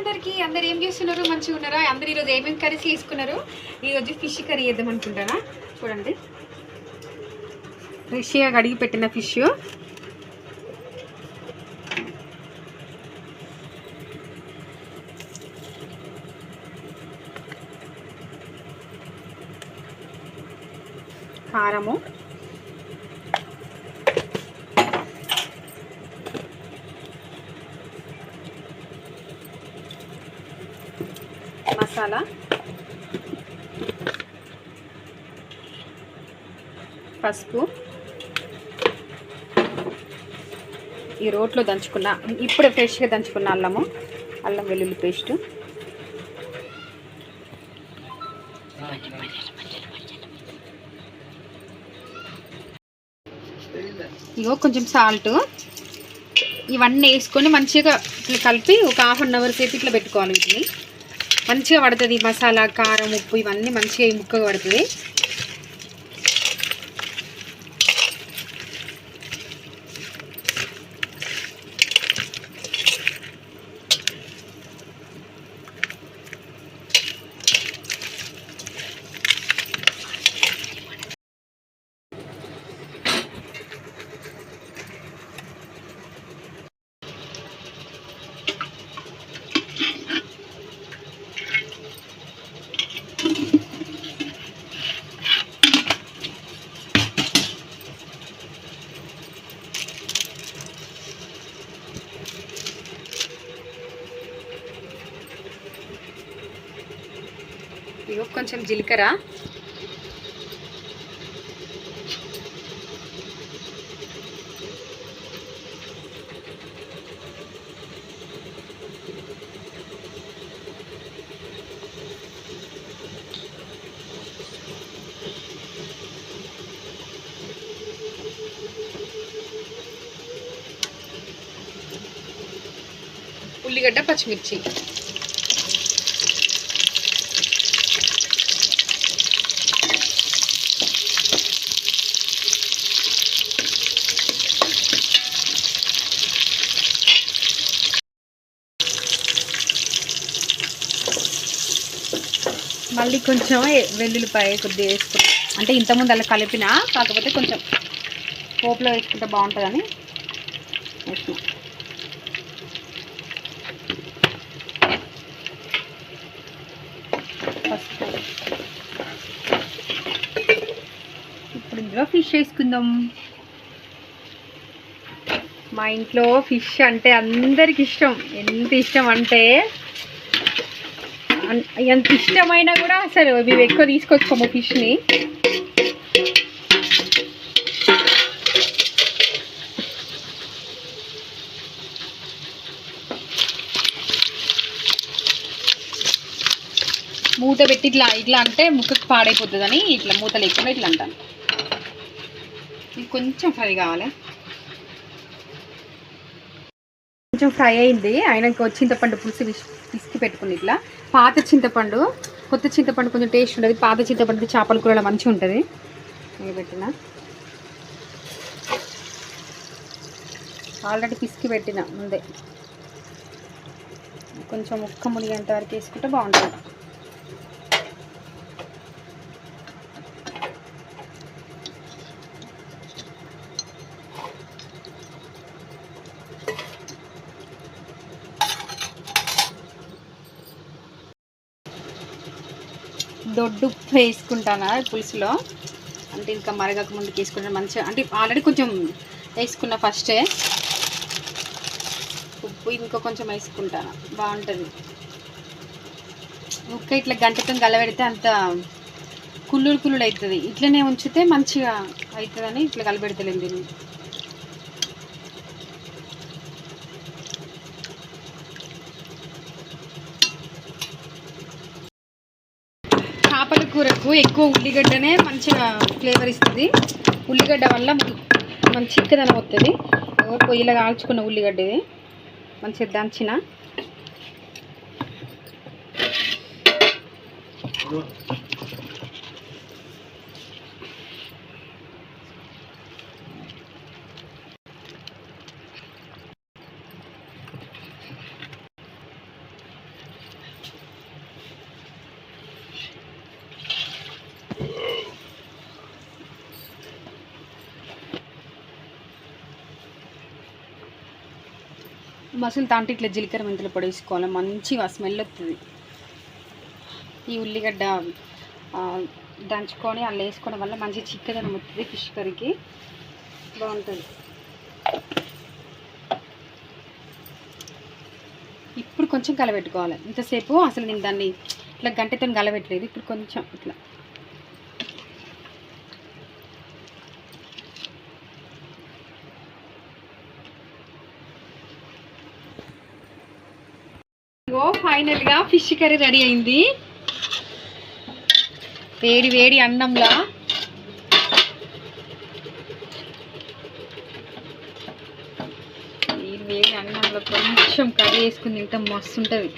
అందరికీ అందరు ఏం చేస్తున్నారు? మంచిగా ఉన్నారా? అందరు ఈరోజు ఏమేమి కర్రీస్ చేసుకున్నారు? ఈరోజు ఫిష్ కర్రీ చేద్దాం అనుకుంటారా చూడండి. ఫ్రెష్గా కడిగి పెట్టిన ఫిష్. కారము. మసాలా. పసుపు. ఈ రోట్లో దంచుకున్న ఇప్పుడే ఫ్రెష్గా దంచుకున్న అల్లము అల్లం వెల్లుల్లి పేస్టు. ఇగో కొంచెం సాల్ట్ ఇవన్నీ వేసుకొని మంచిగా ఇట్లా కలిపి ఒక హాఫ్ అన్ అవర్ సేపు ఇట్లా పెట్టుకోవాలి వీటిని. మంచిగా పడుతుంది. మసాలా కారం ఉప్పు ఇవన్నీ మంచిగా ఈ ముక్కగా పడుతుంది. ఇగో కొంచెం జీలకర్ర. ఉల్లిగడ్డ పచ్చిమిర్చి. మళ్ళీ కొంచెం వెల్లుల్లిపాయ కొద్దిగా వేసుకున్నాం అంటే ఇంతకుముందు అలా కలిపిన కాకపోతే కొంచెం పోపులో వేసుకుంటే బాగుంటుందని వేసుకున్నాం. ఇప్పుడు ఇందులో ఫిష్ వేసుకుందాం. మా ఇంట్లో ఫిష్ అంటే అందరికి ఇష్టం. ఎంత ఇష్టం అంటే ఎంత ఇష్టమైనా కూడా అసలు మేము ఎక్కువ తీసుకొచ్చుకోము ఫిష్ని. మూత పెట్టి ఇట్లా ఇట్లా అంటే ముక్కకు పాడైపోతుందని ఇట్లా మూత లేకుండా ఇట్లా అంటాను. ఇది కొంచెం ఫ్రై కావాలి. కొంచెం ఫ్రై అయింది. ఆయనకు చింతపండు పులుసు పిసికి పెట్టుకుని ఇట్లా. పాత చింతపండు కొత్త చింతపండు కొంచెం టేస్ట్ ఉంటుంది పాత చింతపండు చేపల కూరలో మంచిగా ఉంటుంది. పెట్టిన. ఆల్రెడీ పిసికి పెట్టిన ముందే. కొంచెం ముక్క మునిగేంత వరకు వేసుకుంటే బాగుంటుంది. దొడ్డు ఉప్పు వేసుకుంటాను పులుసులో? అంటే ఇంకా మరగక ముందు తీసుకుంటాను మంచిగా అంటే ఆల్రెడీ కొంచెం వేసుకున్న ఫస్టే. ఉప్పు ఇంకా కొంచెం వేసుకుంటాను బాగుంటుంది. ముక్క ఇట్లా గంటతో గలబెడితే అంత కుళ్ళుడు కుళ్ళుడు అవుతుంది. ఇట్లనే ఉంచితే మంచిగా అవుతుందని ఇట్లా కలబెడతలేము దీన్ని. చేపల ఎక్కువ ఉల్లిగడ్డనే మంచిగా ఫ్లేవర్ ఇస్తుంది. ఉల్లిగడ్డ వల్ల మంచి చిక్కదనం వస్తుంది ఓ పొయ్యిలో కాల్చుకున్న ఉల్లిగడ్డ ఇది. మంచిగా దంచిన. మసులు తాంటి ఇట్లా జీలకర్ర మెంతులు పొడి వేసుకోవాలి మంచిగా స్మెల్ వస్తుంది ఈ ఉల్లిగడ్డ దంచుకొని అలా వేసుకోవడం వల్ల మంచి చిక్కదనం వస్తుంది ఫిష్ కర్రీకి బాగుంటుంది. ఇప్పుడు కొంచెం కలబెట్టుకోవాలి. ఇంతసేపు అసలు నేను దాన్ని ఇట్లా గంటతో కలబెట్టలేదు. ఇప్పుడు కొంచెం ఇట్లా ఇగో ఫైనల్గా ఫిష్ కర్రీ రెడీ అయింది. వేడి వేడి అన్నంలా. వేడి వేడి అన్నంలో కొంచెం కర్రీ వేసుకుని తింటే మస్తు ఉంటుంది.